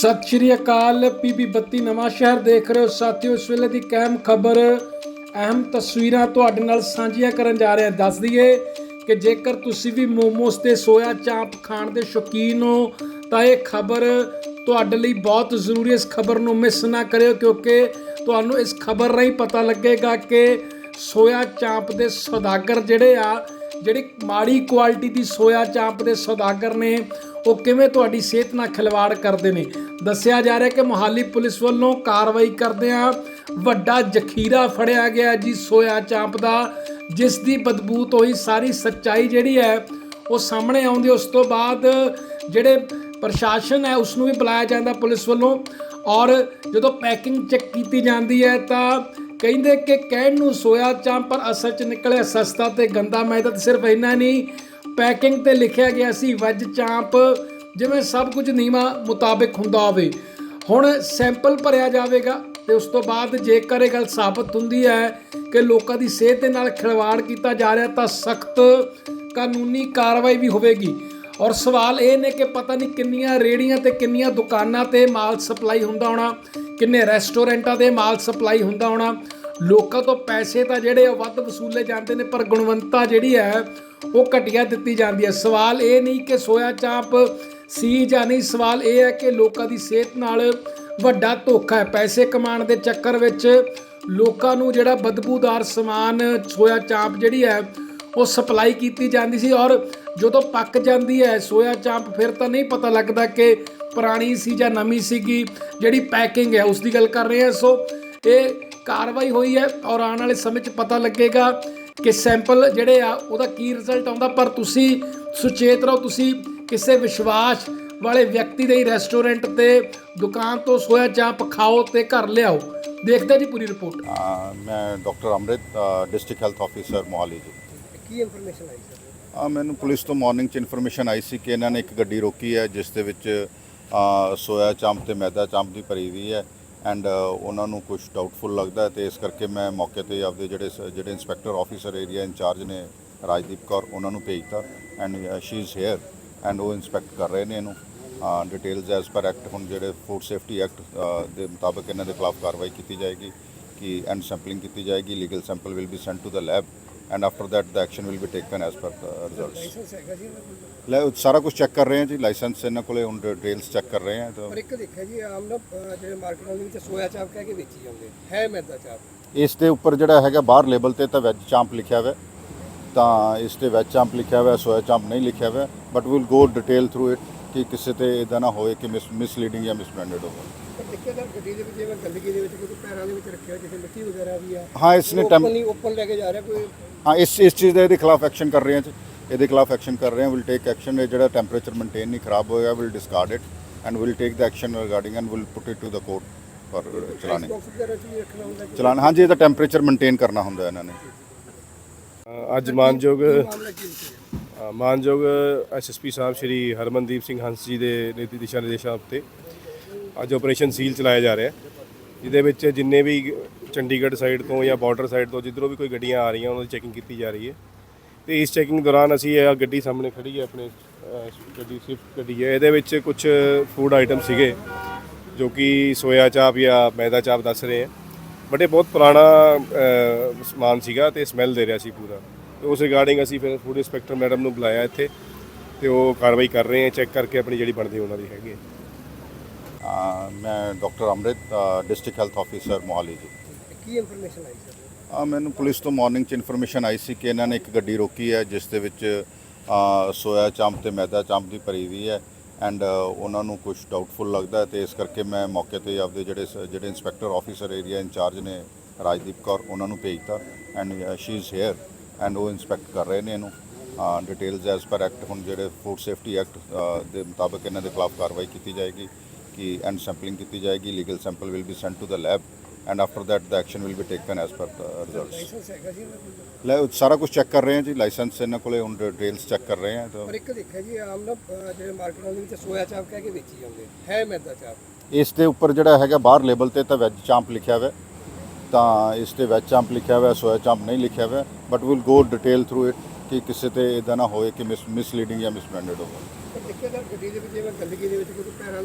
ਸਤਿ ਸ਼੍ਰੀ ਅਕਾਲ ਪੀਬੀ 32 ਨਵਾਂ ਸ਼ਹਿਰ ਦੇਖ ਰਹੇ ਹੋ ਸਾਥੀਓ। ਇਸ ਵੇਲੇ ਦੀ ਅਹਿਮ ਖਬਰ, ਅਹਿਮ ਤਸਵੀਰਾਂ ਤੁਹਾਡੇ ਨਾਲ ਸਾਂਝੀਆਂ ਕਰਨ ਜਾ ਰਹੇ ਹਾਂ। ਦੱਸ ਦਈਏ ਕਿ ਜੇਕਰ ਤੁਸੀਂ ਵੀ ਮੋਮੋਸ ਤੇ ਸੋਇਆ ਚਾਂਪ ਖਾਣ ਦੇ ਸ਼ੌਕੀਨ ਹੋ, ਤਾਂ ਇਹ ਖਬਰ ਤੁਹਾਡੇ ਲਈ ਬਹੁਤ ਜ਼ਰੂਰੀ ਹੈ। ਇਸ ਖਬਰ ਨੂੰ ਮਿਸ ਨਾ ਕਰਿਓ, ਕਿਉਂਕਿ ਤੁਹਾਨੂੰ ਇਸ ਖਬਰ ਰਾਹੀਂ ਪਤਾ ਲੱਗੇਗਾ ਕਿ ਸੋਇਆ ਚਾਂਪ ਦੇ ਸੌਦਾਗਰ ਜਿਹੜੇ ਆ ਜਿਹੜੀ ਮਾੜੀ ਕੁਆਲਿਟੀ ਦੀ ਸੋਇਆ ਚਾਂਪ ਦੇ ਸੌਦਾਗਰ ਨੇ, ਉਹ ਕਿਵੇਂ ਤੁਹਾਡੀ ਸਿਹਤ ਨਾਲ ਖਿਲਵਾੜ ਕਰਦੇ ਨੇ? ਦੱਸਿਆ ਜਾ ਰਿਹਾ ਕਿ ਮੁਹਾਲੀ ਪੁਲਿਸ ਵੱਲੋਂ ਕਾਰਵਾਈ ਕਰਦਿਆਂ ਵੱਡਾ ਜ਼ਖੀਰਾ ਫੜਿਆ ਗਿਆ ਜੀ ਸੋਇਆ ਚਾਂਪ ਦਾ, ਜਿਸ ਦੀ ਬਦਬੂ ਤੋਂ ਹੀ ਸਾਰੀ ਸੱਚਾਈ ਜਿਹੜੀ ਹੈ, ਉਹ ਸਾਹਮਣੇ ਆਉਂਦੀ ਉਸ ਤੋਂ ਬਾਅਦ ਜਿਹੜੇ ਪ੍ਰਸ਼ਾਸਨ ਹੈ ਉਸ ਨੂੰ ਵੀ ਬੁਲਾਇਆ ਜਾਂਦਾ ਪੁਲਿਸ ਵੱਲੋਂ। ਔਰ ਜਦੋਂ ਪੈਕਿੰਗ ਚੈੱਕ ਕੀਤੀ ਜਾਂਦੀ ਹੈ, ਤਾਂ ਕਹਿੰਦੇ ਕਿ ਕਹਿਣ ਨੂੰ ਸੋਇਆ ਚਾਂਪ ਪਰ ਅਸਲ ਚ ਨਿਕਲਿਆ ਸਸਤਾ ਤੇ ਗੰਦਾ। ਮੈਦਾ ਤੇ ਸਿਰਫ ਇੰਨਾ ਨਹੀਂ, ਪੈਕਿੰਗ ਤੇ ਲਿਖਿਆ ਗਿਆ ਸੀ, ਵੈਜ ਚਾਂਪ, ਜਿਵੇਂ ਸਭ ਕੁਝ ਨੀਮਾ ਮੁਤਾਬਿਕ ਹੁੰਦਾ ਹੋਵੇ। ਹੁਣ ਸੈਂਪਲ ਭਰਿਆ ਜਾਵੇਗਾ ਤੇ ਉਸ ਤੋਂ ਬਾਅਦ ਜੇਕਰ ਇਹ ਗੱਲ ਸਾਬਤ ਹੁੰਦੀ ਹੈ ਕਿ ਲੋਕਾਂ ਦੀ ਸਿਹਤ ਦੇ ਨਾਲ ਖਿਲਵਾੜ ਕੀਤਾ ਜਾ ਰਿਹਾ, ਤਾਂ ਸਖਤ ਕਾਨੂੰਨੀ ਕਾਰਵਾਈ ਵੀ ਹੋਵੇਗੀ। ਔਰ ਸਵਾਲ ਇਹ ਨੇ ਕਿ ਪਤਾ ਨਹੀਂ ਕਿੰਨੀਆਂ ਰੇੜੀਆਂ ਤੇ ਕਿੰਨੀਆਂ ਦੁਕਾਨਾਂ ਤੇ ਮਾਲ ਸਪਲਾਈ ਹੁੰਦਾ ਹੋਣਾ, ਕਿੰਨੇ ਰੈਸਟੋਰੈਂਟਾਂ ਤੇ ਮਾਲ ਸਪਲਾਈ ਹੁੰਦਾ ਹੋਣਾ। ਲੋਕਾਂ ਤੋਂ ਪੈਸੇ ਤਾਂ ਜਿਹੜੇ ਆ ਵੱਧ ਵਸੂਲੇ ਜਾਂਦੇ ਨੇ, ਪਰ ਗੁਣਵੰਤਾ ਜਿਹੜੀ ਹੈ, ਉਹ ਘਟੀਆ ਦਿੱਤੀ ਜਾਂਦੀ ਹੈ। ਸਵਾਲ ਇਹ ਨਹੀਂ ਕਿ ਸੋਇਆ ਚਾਂਪ ਸੀ ਜਾਂ ਨਹੀਂ, ਸਵਾਲ ਇਹ ਹੈ ਕਿ ਲੋਕਾਂ ਦੀ ਸਿਹਤ ਨਾਲ ਵੱਡਾ ਧੋਖਾ ਹੈ। ਪੈਸੇ ਕਮਾਉਣ ਦੇ ਚੱਕਰ ਵਿੱਚ ਲੋਕਾਂ ਨੂੰ ਜਿਹੜਾ ਬਦਬੂਦਾਰ ਸਮਾਨ ਸੋਇਆ ਚਾਂਪ ਜਿਹੜੀ ਹੈ, ਉਹ ਸਪਲਾਈ ਕੀਤੀ ਜਾਂਦੀ ਸੀ ਔਰ ਜਦੋਂ ਪੱਕ ਜਾਂਦੀ ਹੈ ਸੋਇਆ ਚਾਂਪ, ਫਿਰ ਤਾਂ ਨਹੀਂ ਪਤਾ ਲੱਗਦਾ ਕਿ ਪੁਰਾਣੀ ਸੀ ਜਾਂ ਨਵੀਂ ਸੀਗੀ। ਜਿਹੜੀ ਪੈਕਿੰਗ ਹੈ ਉਸ ਦੀ ਗੱਲ ਕਰ ਰਹੇ ਹਾਂ। ਸੋ ਇਹ ਕਾਰਵਾਈ ਹੋਈ ਹੈ ਔਰ ਆਉਣ ਵਾਲੇ ਸਮੇਂ 'ਚ ਪਤਾ ਲੱਗੇਗਾ ਕਿ ਸੈਂਪਲ ਜਿਹੜੇ ਆ ਉਹਦਾ ਕੀ ਰਿਜ਼ਲਟ ਆਉਂਦਾ। ਪਰ ਤੁਸੀਂ ਸੁਚੇਤ ਰਹੋ ਤੁਸੀਂ ਕਿਸੇ ਵਿਸ਼ਵਾਸ ਵਾਲੇ ਵਿਅਕਤੀ ਦੇ ਹੀ ਰੈਸਟੋਰੈਂਟ ਤੇ ਦੁਕਾਨ ਤੋਂ ਸੋਇਆ ਚਾਂਪ ਖਾਓ ਤੇ ਘਰ ਲਿਆਓ। ਦੇਖਦੇ ਜੀ ਪੂਰੀ ਰਿਪੋਰਟ ਮੈਂ doctor Amrit district health officer Mohali ji. ਕੀ ਇਨਫੋਰਮੇਸ਼ਨ ਆਈ ਸਰ ਮੈਨੂੰ ਪੁਲਿਸ ਤੋਂ ਮਾਰਨਿੰਗ ਚ ਇਨਫੋਰਮੇਸ਼ਨ ਆਈ ਸੀ ਕਿ ਇਹਨਾਂ ਨੇ ਇੱਕ ਗੱਡੀ ਰੋਕੀ ਹੈ ਜਿਸ ਦੇ ਵਿੱਚ ਸੋਇਆ ਚਾਂਪ ਤੇ ਮੈਦਾ ਚਾਂਪ ਦੀ ਭਰੀ ਹੋਈ ਹੈ। ਐਂਡ uh, ਉਹਨਾਂ ਨੂੰ ਕੁਝ ਡਾਊਟਫੁਲ ਲੱਗਦਾ ਹੈ ਤੇ ਇਸ ਕਰਕੇ ਮੈਂ ਮੌਕੇ ਤੇ ਆਪਦੇ ਜਿਹੜੇ ਸ- ਜਿਹੜੇ ਇਨਸਪੈਕਟਰ ਆਫੀਸਰ ਏਰੀਆ ਇੰਚਾਰਜ ਨੇ ਰਾਜਦੀਪ ਕੌਰ, ਉਹਨਾਂ ਨੂੰ ਭੇਜਤਾ and she is here and ਉਹ ਇਨਸਪੈਕਟ ਕਰ ਰਹੇ ਨੇ ਇਹਨੂੰ। ਡਿਟੇਲਸ ਐਸ ਪਰ ਐਕਟ ਹੁਣ ਜਿਹੜੇ ਫੂਡ ਸੇਫਟੀ ਐਕਟ ਦੇ ਮੁਤਾਬਕ ਇਹਨਾਂ ਦੇ ਖਿਲਾਫ ਕਾਰਵਾਈ ਕੀਤੀ ਜਾਏਗੀ ਕਿ ਐਂਡ ਸੈਂਪਲਿੰਗ ਕੀਤੀ ਜਾਏਗੀ legal sample will be sent to the lab and after that the action will be taken as per results ਲੈ ਸਾਰਾ ਕੁਝ ਚੈੱਕ ਕਰ ਰਹੇ ਹਾਂ ਜੀ ਲਾਇਸੈਂਸ ਇਹਨਾਂ ਕੋਲੇ ਹੁਣ ਡਿਟੇਲਸ ਚੈੱਕ ਕਰ ਰਹੇ ਹਾਂ ਤਾਂ ਪਰ ਇੱਕ ਦੇਖਿਆ ਜੀ ਆਮ ਨਾ ਜਿਹੜੇ ਮਾਰਕੀਟਾਂ ਦੇ ਵਿੱਚ ਸੋਇਆ ਚਾਪ ਕਹਿ ਕੇ ਵੇਚੀ ਜਾਂਦੇ ਹੈ ਮੈਦਾ ਚਾਪ ਇਸ ਦੇ ਉੱਪਰ ਜਿਹੜਾ ਹੈਗਾ ਬਾਹਰ ਲੇਬਲ ਤੇ ਤਾਂ ਵੈਜ ਚਾਂਪ ਲਿਖਿਆ ਹੋਇਆ। ਤਾਂ ਇਸ ਤੇ ਵੈਜ ਚਾਂਪ ਲਿਖਿਆ ਹੋਇਆ ਸੋਇਆ ਚਾਂਪ ਨਹੀਂ ਲਿਖਿਆ ਹੋਇਆ but will go detail through it ਕਿ ਕਿਸੇ ਤੇ ਇਦਾਂ ਨਾ ਹੋਏ ਕਿ ਮਿਸਲੀਡਿੰਗ ਜਾਂ ਮਿਸਬ੍ਰਾਂਡਡ ਹੋਵੇ। ਦੇਖਿਆ ਤਾਂ ਗੱਡੀ ਦੇ ਵਿੱਚ ਜਿਵੇਂ ਗੰਦਗੀ ਦੇ ਵਿੱਚ ਕੋਈ ਪੈਰਾਂ ਦੇ ਵਿੱਚ ਰੱਖਿਆ ਜਿਵੇਂ ਮਿੱਟੀ ਵਗੈਰਾ ਵੀ ਆ। ਹਾਂ ਇਸ ਨੇ ਟੈਂਪ ਓਪਨ ਓਪਨ ਲੈ ਕੇ ਜਾ ਰਿਹਾ ਕੋਈ? ਹਾਂ ਇਸ ਇਸ ਚੀਜ਼ ਦੇ ਇਹਦੇ ਖਿਲਾਫ ਐਕਸ਼ਨ ਕਰ ਰਹੇ ਹਾਂ ਜੀ। ਇਹਦੇ ਖਿਲਾਫ ਐਕਸ਼ਨ ਕਰ ਰਹੇ ਹਾਂ। ਵਿਲ ਟੇਕ ਐਕਸ਼ਨ ਇਹ ਜਿਹੜਾ ਟੈਂਪਰੇਚਰ ਮੇਨਟੇਨ ਨਹੀਂ ਖਰਾਬ ਹੋਏਗਾ will discard it and will take the action regarding and will put it to the court for ਚਲਾਣੇ। ਬਾਕਸ ਵਗੈਰਾ ਚ ਵੀ ਰੱਖਣਾ ਹੁੰਦਾ ਕਿ ਚਲਾਨ ਹਾਂਜੀ ਇਹਦਾ ਟੈਂਪਰੇਚਰ ਮੇਨਟੇਨ ਕਰਨਾ ਹੁੰਦਾ ਇਹਨਾਂ ਨੇ। ਅੱਜ ਮਾਨਯੋਗ ਮਾਨਯੋਗ ਐਸਐਸਪੀ ਸਾਹਿਬ ਸ਼੍ਰੀ ਹਰਮਨਦੀਪ ਸਿੰਘ ਹੰਸ ਜੀ ਦੇ ਨੀਤੀ, ਦਿਸ਼ਾ ਨਿਰਦੇਸ਼ਾਂ ਉੱਤੇ ਅੱਜ ਆਪਰੇਸ਼ਨ ਸੀਲ ਚਲਾਇਆ ਜਾ ਰਿਹਾ ਹੈ। ਜਿਹਦੇ ਵਿੱਚ ਜਿੰਨੇ ਵੀ ਚੰਡੀਗੜ੍ਹ ਸਾਈਡ ਤੋਂ ਜਾਂ ਬਾਰਡਰ ਸਾਈਡ ਤੋਂ ਜਿੱਧਰੋਂ ਵੀ ਕੋਈ ਗੱਡੀਆਂ ਆ ਰਹੀਆਂ, ਉਹਨਾਂ ਦੀ ਚੈਕਿੰਗ ਕੀਤੀ ਜਾ ਰਹੀ ਹੈ। ਤੇ ਇਸ ਚੈਕਿੰਗ ਦੌਰਾਨ ਅਸੀਂ ਇਹ ਗੱਡੀ ਸਾਹਮਣੇ ਖੜੀ ਹੈ, ਆਪਣੇ ਗੱਡੀ ਸਵਿਫਟ ਗੱਡੀ ਹੈ। ਇਹਦੇ ਵਿੱਚ ਕੁਝ ਫੂਡ ਆਈਟਮ ਸੀਗੇ, ਜੋ ਕਿ ਸੋਇਆ ਚਾਪ ਜਾਂ ਮੈਦਾ ਚਾਪ ਦੱਸ ਰਹੇ ਹੈ। ਬਟ ਇਹ ਬਹੁਤ ਪੁਰਾਣਾ ਸਮਾਨ ਸੀਗਾ ਤੇ ਸਮੈਲ ਦੇ ਰਿਹਾ ਸੀ ਪੂਰਾ। ਉਸ ਰਿਗਾਰਡਿੰਗ ਅਸੀਂ ਫਿਰ ਫੂਡ ਇੰਸਪੈਕਟਰ ਮੈਡਮ ਨੂੰ ਬੁਲਾਇਆ ਇੱਥੇ ਤੇ ਉਹ ਕਾਰਵਾਈ ਕਰ ਰਹੇ ਹੈ ਚੈੱਕ ਕਰਕੇ ਆਪਣੀ ਜਿਹੜੀ ਬਣਦੀ ਉਹਨਾਂ ਦੀ ਹੈਗੀ ਅ, ਮੈਂ doctor Amrit district health officer Mohali ji. ਕੀ ਇਨਫੋਰਮੇਸ਼ਨ ਆਈ ਸਰ ਆ ਮੈਨੂੰ ਪੁਲਿਸ ਤੋਂ ਮਾਰਨਿੰਗ ਚ ਇਨਫੋਰਮੇਸ਼ਨ ਆਈ ਸੀ ਕਿ ਇਹਨਾਂ ਨੇ ਇੱਕ ਗੱਡੀ ਰੋਕੀ ਹੈ ਜਿਸ ਦੇ ਵਿੱਚ ਸੋਇਆ ਚਾਂਪ ਤੇ ਮੈਦਾ ਚਾਂਪ ਦੀ ਭਰੀ ਹੋਈ ਹੈ ਐਂਡ ਉਹਨਾਂ ਨੂੰ ਕੁਝ ਡਾਊਟਫੁਲ ਲੱਗਦਾ ਤੇ ਇਸ ਕਰਕੇ ਮੈਂ ਮੌਕੇ ਤੇ ਆਪਦੇ ਜਿਹੜੇ ਸ- ਜਿਹੜੇ ਇਨਸਪੈਕਟਰ ਆਫੀਸਰ ਏਰੀਆ ਇੰਚਾਰਜ ਨੇ ਰਾਜਦੀਪ ਕੌਰ ਉਹਨਾਂ ਨੂੰ ਭੇਜਤਾ and she is here and ਉਹ ਇਨਸਪੈਕਟ ਕਰ ਰਹੇ ਨੇ ਇਹਨੂੰ। ਡਿਟੇਲਸ ਐਸ ਪਰ ਐਕਟ ਹੁਣ ਜਿਹੜੇ ਫੂਡ ਸੇਫਟੀ ਐਕਟ ਦੇ ਮੁਤਾਬਕ ਇਹਨਾਂ ਦੇ ਖਿਲਾਫ ਕਾਰਵਾਈ ਕੀਤੀ ਜਾਏਗੀ ਕਿ ਐਂਡ ਸੈਂਪਲਿੰਗ ਕੀਤੀ ਜਾਏਗੀ legal sample will be sent to the lab and after that the action will be taken as per results ਲੈ ਸਾਰਾ ਕੁਝ ਚੈੱਕ ਕਰ ਰਹੇ ਹਾਂ ਜੀ ਲਾਇਸੈਂਸ ਇਹਨਾਂ ਕੋਲੇ ਹੁਣ ਡਿਟੇਲਸ ਚੈੱਕ ਕਰ ਰਹੇ ਹਾਂ ਤਾਂ ਪਰ ਇੱਕ ਦੇਖਿਆ ਜੀ ਆਮ ਨਾ ਜਿਹੜੇ ਮਾਰਕੀਟਾਂ ਦੇ ਵਿੱਚ ਸੋਇਆ ਚਾਪ ਕਹਿ ਕੇ ਵੇਚੀ ਜਾਂਦੇ ਹੈ ਮੈਦਾ ਚਾਪ। ਇਸ ਦੇ ਉੱਪਰ ਜਿਹੜਾ ਹੈਗਾ ਬਾਹਰ ਲੇਬਲ ਤੇ ਤਾਂ ਵੈਜ ਚਾਂਪ ਲਿਖਿਆ ਹੋਇਆ। ਤਾਂ ਇਸ ਤੇ ਵੈਜ ਚਾਂਪ ਲਿਖਿਆ ਹੋਇਆ ਸੋਇਆ ਚਾਂਪ ਨਹੀਂ ਲਿਖਿਆ ਹੋਇਆ but will go detail through it ਕਿ ਕਿਸੇ ਤੇ ਇਦਾਂ ਨਾ ਹੋਏ ਕਿ ਮਿਸਲੀਡਿੰਗ ਜਾਂ ਮਿਸਬ੍ਰਾਂਡਡ ਹੋਵੇ। ਵਿੱਚ ਵਿੱਚ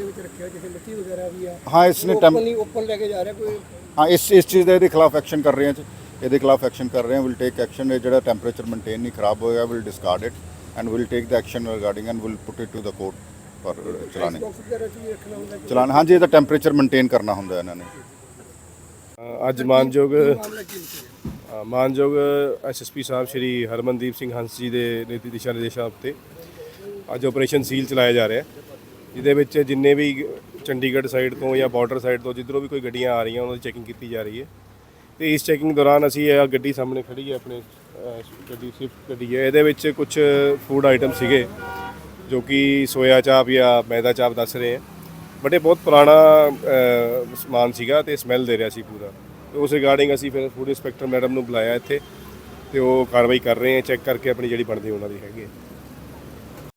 ਵਿੱਚ ਹਾਂ ਇਸ ਨੇ ਟੈਂਪ ਓਪਨ ਨਹੀਂ ਓਪਨ ਲੈ ਕੇ ਜਾ ਰਿਹਾ ਕੋਈ? ਹਾਂ ਇਸ ਇਸ ਚੀਜ਼ ਦਾ ਇਹਦੇ ਖਿਲਾਫ ਐਕਸ਼ਨ ਕਰ ਰਹੇ ਹਾਂ ਜੀ। ਇਹਦੇ ਖਿਲਾਫ ਐਕਸ਼ਨ ਕਰ ਰਹੇ ਹਾਂ ਵਿਲ ਟੇਕ ਐਕਸ਼ਨ ਇਹ ਜਿਹੜਾ ਟੈਂਪਰੇਚਰ ਮੇਨਟੇਨ ਨਹੀਂ ਖਰਾਬ ਹੋਇਆ will discard it and will take the action regarding and will put it to the court for ਚਲਾਣੇ। ਬਾਕਸ ਵਗੈਰਾ ਚ ਵੀ ਰੱਖਣਾ ਹੁੰਦਾ ਕਿ ਚਲਾਨ ਹਾਂਜੀ ਇਹਦਾ ਟੈਂਪਰੇਚਰ ਮੇਨਟੇਨ ਕਰਨਾ ਹੁੰਦਾ ਇਹਨਾਂ ਨੇ। ਅੱਜ ਮਾਨਯੋਗ ਮਾਮਲਾ ਕੀ ਹੈ ਅ, ਮਾਨਯੋਗ ਐਸਐਸਪੀ ਸਾਹਿਬ ਸ਼੍ਰੀ ਹਰਮਨਦੀਪ ਸਿੰਘ ਹੰਸ ਜੀ ਦੇ ਨੀਤੀ ਦਿਸ਼ਾ ਨਿਰਦੇਸ਼ਾਂ ਉੱਤੇ ਅੱਜ ਆਪਰੇਸ਼ਨ ਸੀਲ ਚਲਾਇਆ ਜਾ ਰਿਹਾ ਹੈ। ਜਿਹਦੇ ਵਿੱਚ ਜਿੰਨੇ ਵੀ ਚੰਡੀਗੜ੍ਹ ਸਾਈਡ ਤੋਂ ਜਾਂ ਬਾਰਡਰ ਸਾਈਡ ਤੋਂ ਜਿੱਧਰੋਂ ਵੀ ਕੋਈ ਗੱਡੀਆਂ ਆ ਰਹੀਆਂ ਉਹਨਾਂ ਦੀ ਚੈਕਿੰਗ ਕੀਤੀ ਜਾ ਰਹੀ ਹੈ। ਤੇ ਇਸ ਚੈਕਿੰਗ ਦੌਰਾਨ ਅਸੀਂ ਇਹ ਗੱਡੀ ਸਾਹਮਣੇ ਖੜੀ ਹੈ ਆਪਣੇ ਗੱਡੀ ਸਵਿਫਟ ਗੱਡੀ ਹੈ। ਇਹਦੇ ਵਿੱਚ ਕੁਝ ਫੂਡ ਆਈਟਮ ਸੀਗੇ ਜੋ ਕਿ ਸੋਇਆ ਚਾਪ ਜਾਂ ਮੈਦਾ ਚਾਪ ਦੱਸ ਰਹੇ ਹੈ। ਬਟ ਇਹ ਬਹੁਤ ਪੁਰਾਣਾ ਅ, ਸਮਾਨ ਸੀਗਾ ਤੇ ਸਮੈਲ ਦੇ ਰਿਹਾ ਸੀ ਪੂਰਾ। ਤੇ ਉਸ ਰਿਗਾਰਡਿੰਗ ਅਸੀਂ ਫਿਰ ਫੂਡ ਇੰਸਪੈਕਟਰ ਮੈਡਮ ਨੂੰ ਬੁਲਾਇਆ ਇੱਥੇ ਤੇ ਉਹ ਕਾਰਵਾਈ ਕਰ ਰਹੇ ਹੈ ਚੈੱਕ ਕਰਕੇ ਆਪਣੀ ਜਿਹੜੀ ਬਣਦੀ ਉਹਨਾਂ ਦੀ ਹੈਗੀ ਹੈ।